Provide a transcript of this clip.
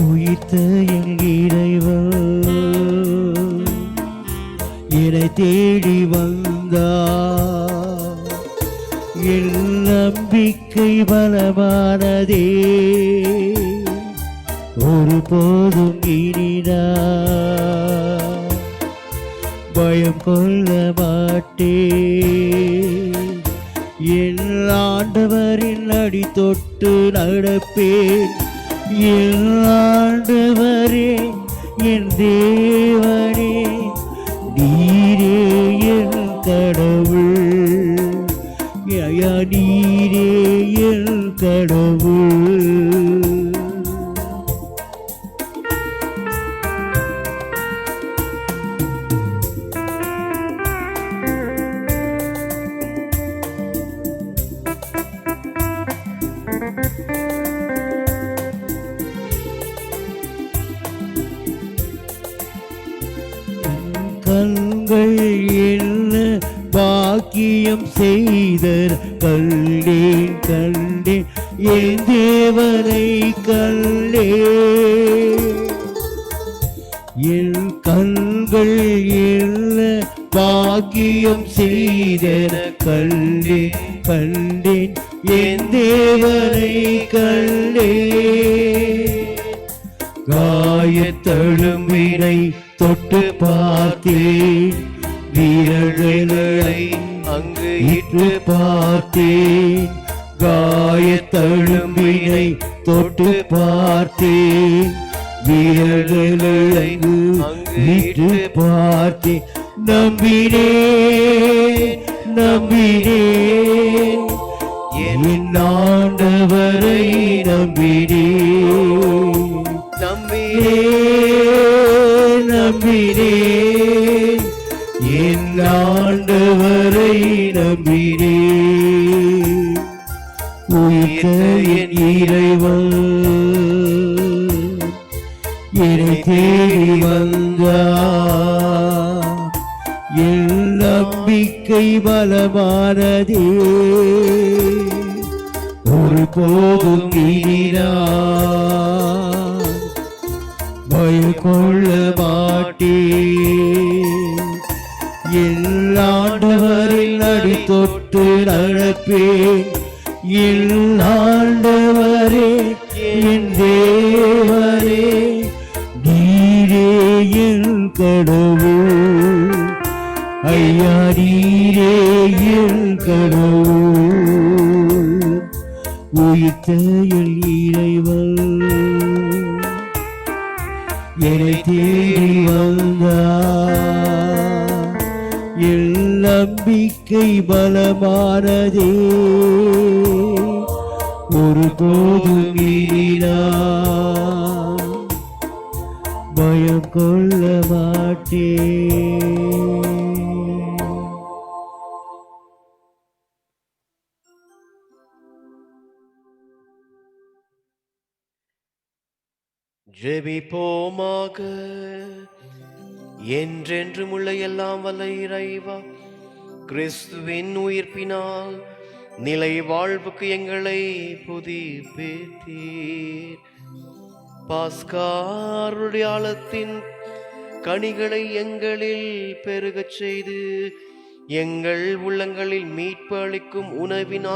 உயிர்த்த என் இறைவன். என்னை தேடி வந்தார். என் நம்பிக்கை பலமானதே. ஒருபோதும் இனிதா பயம் கொள்ள மாட்டே என் ஆண்டவரின் அடி தொட்டு நடப்பேன். என் ஆண்டவரே என் தேவனே. கண்கள் என்ன பாக்கியம் செய்தர்? கண்டேன் கண்டேன் என் தேவனை கண்டே என் கண்கள் என்ன பாக்கியம் செய்தன கண்டே கண்டேன் என் தேவனை கண்டே காயத்தழும்பினை தொட்டு பார்த்தேன் வீரர்களை அங்கு இட்டு பார்த்தேன் காயத்தழும்பினை தொட்டு பார்த்தேன் வீரர்களை இட்டு பார்த்தேன் நம்பினே நம்பினே என் ஆண்டவரை நம்பினேன் நம்பினே. நம்பினேன் என் ஆண்டவரை நம்பினேன் உயிர்த்த என் இறைவன். என்னை தேடி வந்தார் என் நம்பிக்கை பலமானதே. ஒரு போதும் இனிரா கொள்ள மாட்டேன் என் ஆண்டவரில் அடி தொட்டு நடப்பேன் எல்லாண்டவரே என் தேவரே நீரே என் கடவுள். ஐயா நீரே என் கடவுள். உயிர்த்த என் இறைவன். என்னை தேடி வந்தார் என் நம்பிக்கை பலமானதே. ஒரு போதும் மீறினார் பயம் கொள்ள மாட்டேன் ஜெபிப்போமாக. என்றென்றும் உள்ள எல்லாம் வல்ல இறைவா கிறிஸ்துவின் உயிர்ப்பினால் நிலை வாழ்வுக்கு எங்களை புதுப்பித்தீர். பாஸ்காருடைய ஆழத்தின் கனிகளை எங்களில் பெருகச் செய்து எங்கள் உள்ளங்களில் மீட்பு அளிக்கும் உணவின்